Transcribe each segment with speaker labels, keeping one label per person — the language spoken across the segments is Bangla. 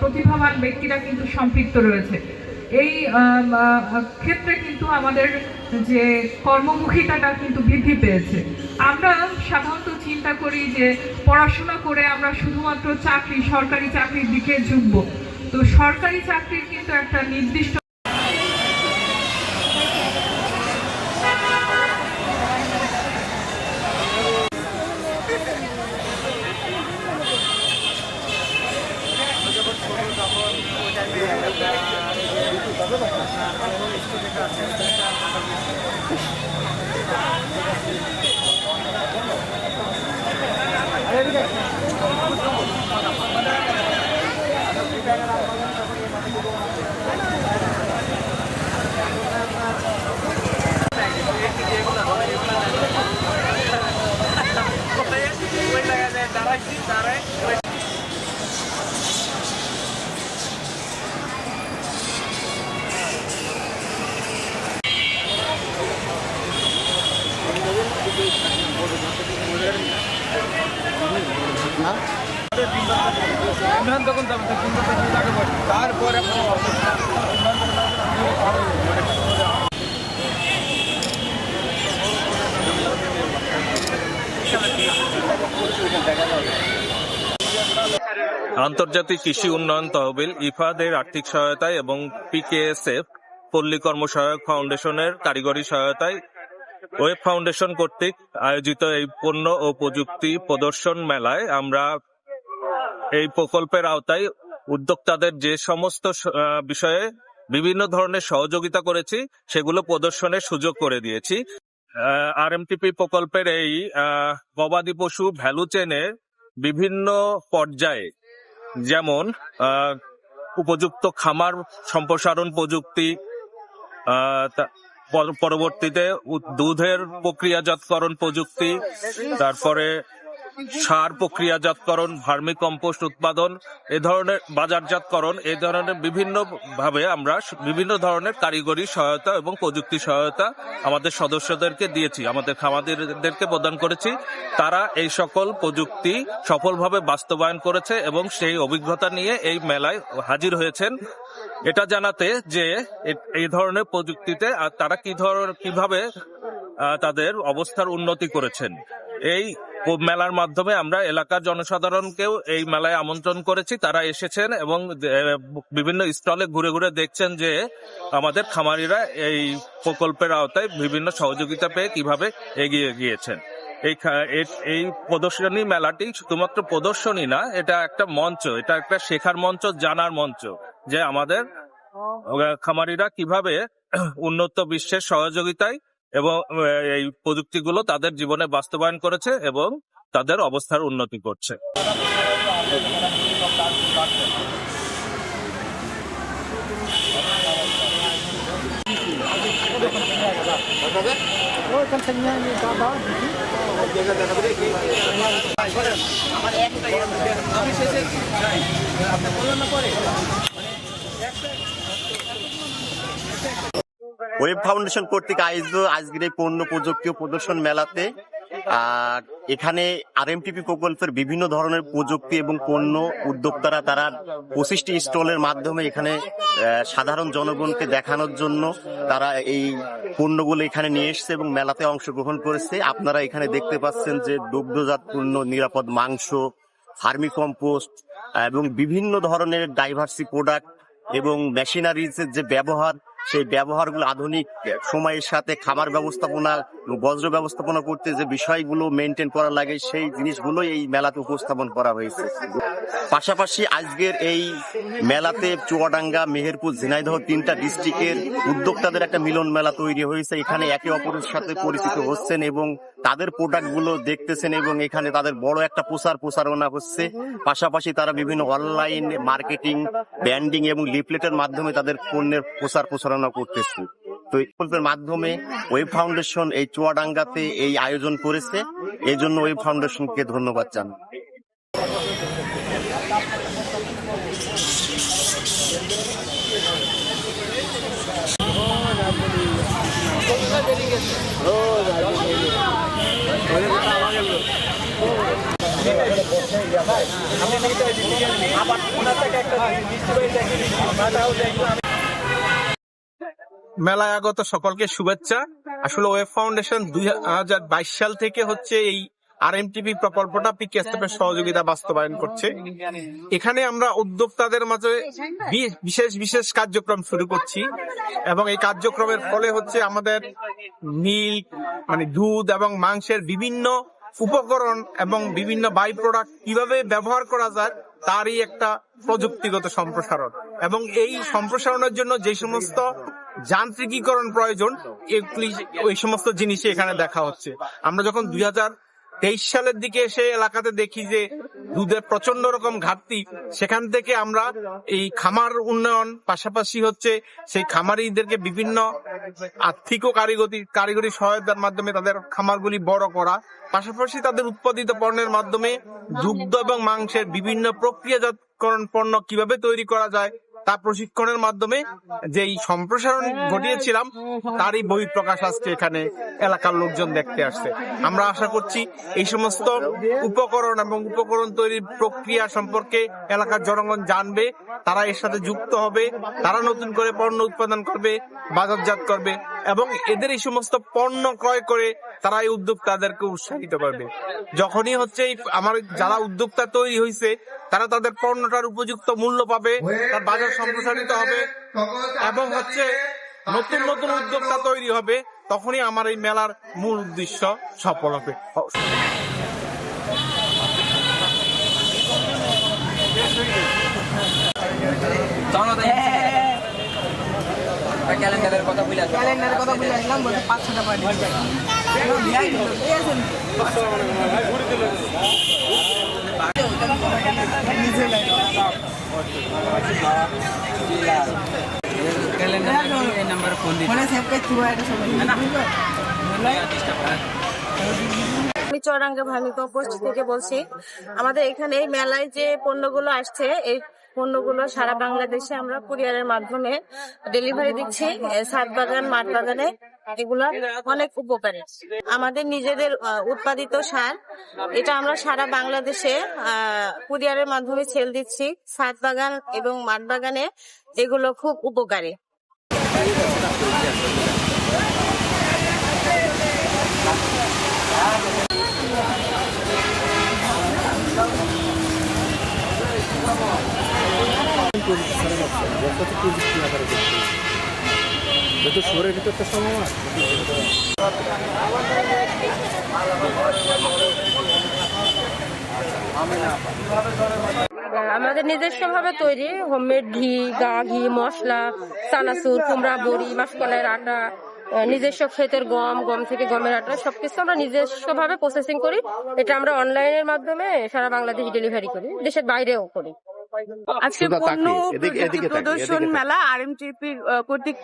Speaker 1: প্রতিভাবান ব্যক্তিরা কিন্তু সম্পৃক্ত রয়েছে। এই ক্ষেত্রে কিন্তু আমাদের যে কর্মমুখিতাটা কিন্তু বৃদ্ধি পেয়েছে। আমরা সাধারণত চিন্তা করি যে পড়াশোনা করে আমরা শুধুমাত্র চাকরি, সরকারি চাকরির দিকে ঝুঁকবো। তো সরকারি চাকরির কিন্তু একটা নির্দিষ্ট
Speaker 2: Thank you.
Speaker 3: আন্তর্জাতিক কৃষি উন্নয়ন তহবিল ইফাদের আর্থিক সহায়তায় এবং পিকেএসএফ পল্লী কর্মসহায়ক ফাউন্ডেশনের কারিগরি সহায়তায় ওয়েব ফাউন্ডেশন কর্তৃক আয়োজিত এই পণ্য ও প্রযুক্তি প্রদর্শন মেলায় আমরা এই প্রকল্পের আওতায় উদ্যোক্তাদের যে সমস্ত বিষয়ে বিভিন্ন ধরনের সহযোগিতা করেছি, সেগুলো প্রদর্শনের সুযোগ করে দিয়েছি। আর এমটিপি প্রকল্পের এই গবাদি পশু ভ্যালু চেনে বিভিন্ন পর্যায়ে যেমন উপযুক্ত খামার সম্প্রসারণ প্রযুক্তি পরবর্তীতে দুধের প্রক্রিয়াজাতকরণ প্রযুক্তি তারপরে সার প্রক্রিয়াজাতকরণ ভার্মি কম্পোস্ট উৎপাদন, এ ধরনের বাজারজাতকরণ এই ধরনের বিভিন্ন ভাবে আমরা বিভিন্ন ধরনের কারিগরি সহায়তা এবং প্রযুক্তি সহায়তা আমাদের সদস্যদেরকে দিয়েছি, আমাদের খামারদেরকে প্রদান করেছি। তারা এই সকল প্রযুক্তি সফলভাবে বাস্তবায়ন করেছে এবং সেই অভিজ্ঞতা নিয়ে এই মেলায় হাজির হয়েছেন। এটা জানাতে যে এই ধরনের প্রযুক্তিতে তারা কি ধরনের কীভাবে তাদের অবস্থার উন্নতি করেছেন। এই মেলার মাধ্যমে আমরা এলাকার জনসাধারণকেও এই মেলায় আমন্ত্রণ করেছি। তারা এসেছেন এবং বিভিন্ন স্টলে ঘুরে ঘুরে দেখছেন যে আমাদের খামারিরা এই প্রকল্পের আওতায় বিভিন্ন সহযোগিতা পেয়ে কীভাবে এগিয়ে গিয়েছেন। এই এই প্রদর্শনী মেলাটি শুধুমাত্র প্রদর্শনী না এটা একটা মঞ্চ এটা একটা শেখার মঞ্চ জানার মঞ্চ যে আমাদের খামারিরা কীভাবে উন্নত বিশ্বের সহযোগিতায় এবং এই প্রযুক্তিগুলো তাদের জীবনে বাস্তবায়ন করেছে এবং তাদের অবস্থার উন্নতি করছে।
Speaker 4: ওয়েব ফাউন্ডেশন কর্তৃক আয়োজিত আজকের এই পণ্য প্রযুক্তি প্রদর্শন মেলাতে আর এখানে আরএমটিপি প্রকল্পের বিভিন্ন ধরনের প্রযুক্তি এবং পণ্য উদ্যোক্তারা তারা পঁচিশটি স্টলের মাধ্যমে এখানে সাধারণ জনগণকে দেখানোর জন্য তারা এই পণ্যগুলো এখানে নিয়ে এসেছে এবং মেলাতে অংশগ্রহণ করেছে। আপনারা এখানে দেখতে পাচ্ছেন যে দুগ্ধজাত পণ্য নিরাপদ মাংস ফার্মি কম্পোস্ট এবং বিভিন্ন ধরনের ডাইভার্সি প্রোডাক্ট এবং মেশিনারিজের যে ব্যবহার সেই ব্যবহারগুলো আধুনিক সময়ের সাথে খাবার ব্যবস্থাপনা বজ্র ব্যবস্থাপনা করতে যে বিষয়গুলো মেনটেন করা লাগে, সেই জিনিসগুলো এই মেলাতে উপস্থাপন করা হয়েছে। পাশাপাশি আজকের এই মেলাতে চুয়াডাঙ্গা, মেহেরপুর, ঝিনাইদহ তিনটা ডিস্ট্রিক্টের উদ্যোক্তাদের একটা মিলন মেলা তৈরি হয়েছে। এখানে একে অপরের সাথে পরিচিত হচ্ছেন এবং তাদের প্রোডাক্টগুলো দেখতেছেন এবং এখানে তাদের বড় একটা প্রচার প্রচারণা হচ্ছে। পাশাপাশি তারা বিভিন্ন অনলাইন মার্কেটিং ব্র্যান্ডিং এবং লিফলেটের মাধ্যমে তাদের পণ্যের প্রচার প্রচারণা করতেছে। তো এই প্রকল্পের মাধ্যমে ওয়েব ফাউন্ডেশন এই চুয়াডাঙ্গাতে এই আয়োজন করেছে। এই জন্য ওয়েব ফাউন্ডেশনকে ধন্যবাদ
Speaker 2: নিতে আবার ওনার থেকে একটা দেখে
Speaker 5: মেলায় আগত সকলকে শুভেচ্ছা। আসলে ওয়েব ফাউন্ডেশন দুই হাজার বাইশ সাল থেকে হচ্ছে এই আর প্রকল্পটা পিকেএসএফ সহযোগিতা বাস্তবায়ন করছে। এখানে আমরা উদ্যোক্তাদের মাঝে বিশেষ বিশেষ কার্যক্রম শুরু করছি এবং এই কার্যক্রমের ফলে হচ্ছে আমাদের মিল্ক মানে দুধ এবং মাংসের বিভিন্ন উপকরণ এবং বিভিন্ন বাই প্রোডাক্ট কীভাবে ব্যবহার করা যায় তারই একটা প্রযুক্তিগত সম্প্রসারণ। এবং এই সম্প্রসারণের জন্য যে সমস্ত যান্ত্রিকীকরণ প্রয়োজন, এগুলি ওই সমস্ত জিনিসই এখানে দেখা হচ্ছে। আমরা যখন দুই তেইশ সালের দিকে এসে এলাকাতে দেখি যে দুধের প্রচণ্ড রকম ঘাটতি, সেখান থেকে আমরা এই খামার উন্নয়ন পাশাপাশি হচ্ছে সেই খামারিদেরকে বিভিন্ন আর্থিক ও কারিগরি কারিগরি সহায়তার মাধ্যমে তাদের খামারগুলি বড় করা, পাশাপাশি তাদের উৎপাদিত পণ্যের মাধ্যমে দুগ্ধ এবং মাংসের বিভিন্ন প্রক্রিয়াজাতকরণ পণ্য কীভাবে তৈরি করা যায় তা প্রশিক্ষণের মাধ্যমে যেই সম্প্রসারণ ঘটিয়েছিলাম, তারই বহিঃপ্রকাশ আজকে এখানে এলাকার লোকজন দেখতে আসছে। আমরা আশা করছি এই সমস্ত উপকরণ এবং উপকরণ তৈরির প্রক্রিয়া সম্পর্কে এলাকার জনগণ জানবে, তারা এর সাথে যুক্ত হবে, তারা নতুন করে পণ্য উৎপাদন করবে, বাজারজাত করবে। এবং এদের এই সমস্ত পণ্য ক্রয় করে তারা এই উদ্যোক্তাদেরকে উৎসাহিত করবে। যখনই হচ্ছে আমার যারা উদ্যোক্তা তৈরি হয়েছে তারা তাদের পণ্যটার উপযুক্ত মূল্য পাবে, তার বাজার সম্প্রসারিত হবে এবং হচ্ছে নতুন নতুন উদ্যোক্তা তৈরি হবে, তখনই আমার এই মেলার মূল উদ্দেশ্য সফল হবে।
Speaker 2: ক্যালেন্ডারের কথা বলে
Speaker 6: ক্যালেন্ডারের কথা বলে আসলাম বলতে পাঁচ ছটা পার্টি ফোনে সেভ করে চুয়া এটা সবাই
Speaker 7: আমি চৌরাঙ্গা ভার্মিক পোস্ট থেকে বলছি। আমাদের এখানে মেলায় যে পণ্যগুলো আসছে এই পণ্যগুলো সারা বাংলাদেশে আমরা কুরিয়ারের মাধ্যমে ডেলিভারি দিচ্ছি সাত বাগান মাঠ বাগানে এগুলো অনেক উপকারী। আমাদের নিজেদের উৎপাদিত সার, এটা আমরা সারা বাংলাদেশে কুরিয়ারের মাধ্যমে সেল দিচ্ছি সাত বাগান এবং মাঠ বাগানে এগুলো খুব উপকারী। আমাদের নিজস্ব ভাবে তৈরি হোমমেড ঘি, গা ঘি, মশলা, চানাচুর, কুমড়া, বড়ি মাসকলাইয়ের আটা নিজস্ব ক্ষেতের গম গম থেকে গমের আটা, সবকিছু আমরা নিজস্ব ভাবে প্রসেসিং করি। এটা আমরা অনলাইনের মাধ্যমে সারা বাংলাদেশ ডেলিভারি করি, দেশের বাইরেও করি।
Speaker 8: আজকে পণ্য ও প্রযুক্তি প্রদর্শন মেলা আরএমটিপি কর্তৃক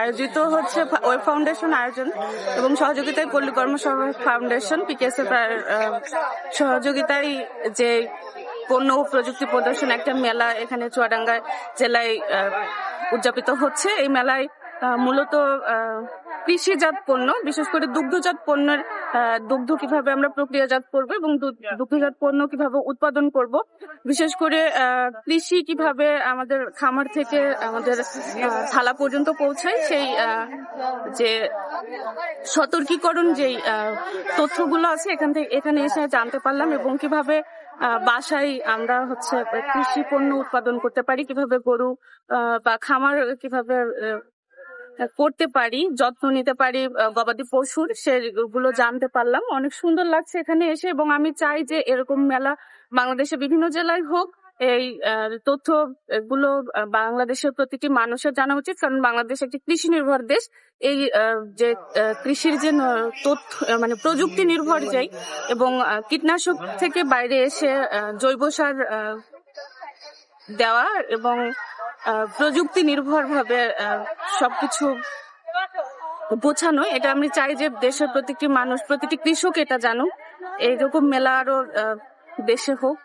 Speaker 8: আয়োজিত হচ্ছে ওয়েব ফাউন্ডেশন আয়োজন এবং সহযোগিতায় পল্লী কর্মসভা ফাউন্ডেশন পিকেএসএফ সহযোগিতায় যে পণ্য ও প্রযুক্তি প্রদর্শন একটা মেলা এখানে চুয়াডাঙ্গা জেলায় উদযাপিত হচ্ছে। এই মেলায় মূলত আহ, কৃষিজাত পণ্য বিশেষ করে দুগ্ধজাত পণ্যের দুগ্ধ কীভাবে আমরা প্রক্রিয়াজাত করব এবং দুগ্ধজাত পণ্য কীভাবে উৎপাদন করব। বিশেষ করে কৃষি কীভাবে আমাদের খামার থেকে আমাদের থালা পর্যন্ত পৌঁছায়, সেই যে সতর্কীকরণ যেই তথ্যগুলো আছে, এখান থেকে, এখানে এসে জানতে পারলাম এবং কীভাবে বাসায় আমরা হচ্ছে কৃষি পণ্য উৎপাদন করতে পারি, কীভাবে গরু বা খামার কীভাবে করতে পারি যত্ন নিতে পারি গবাদি পশুর সেগুলো জানতে পারলাম। অনেক সুন্দর লাগছে এখানে এসে এবং আমি চাই যে এরকম মেলা বাংলাদেশের বিভিন্ন জেলায় হোক এই তথ্যগুলো বাংলাদেশের প্রতিটি মানুষের জানা উচিত। কারণ বাংলাদেশ একটি কৃষি নির্ভর দেশ। এই যে কৃষির যে তথ্য মানে প্রযুক্তি নির্ভর যাই এবং কীটনাশক থেকে বাইরে এসে জৈব সার দেওয়া এবং প্রযুক্তি নির্ভর ভাবে আহ, সবকিছু বোঝানো এটা আমি চাই যে দেশের প্রতিটি মানুষ, প্রতিটি কৃষক এটা জানুক। এইরকম মেলা আরও দেশে হোক।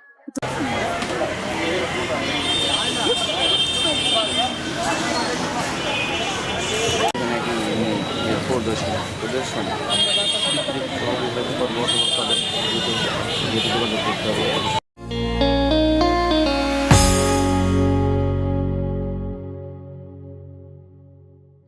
Speaker 2: প্রদর্শন।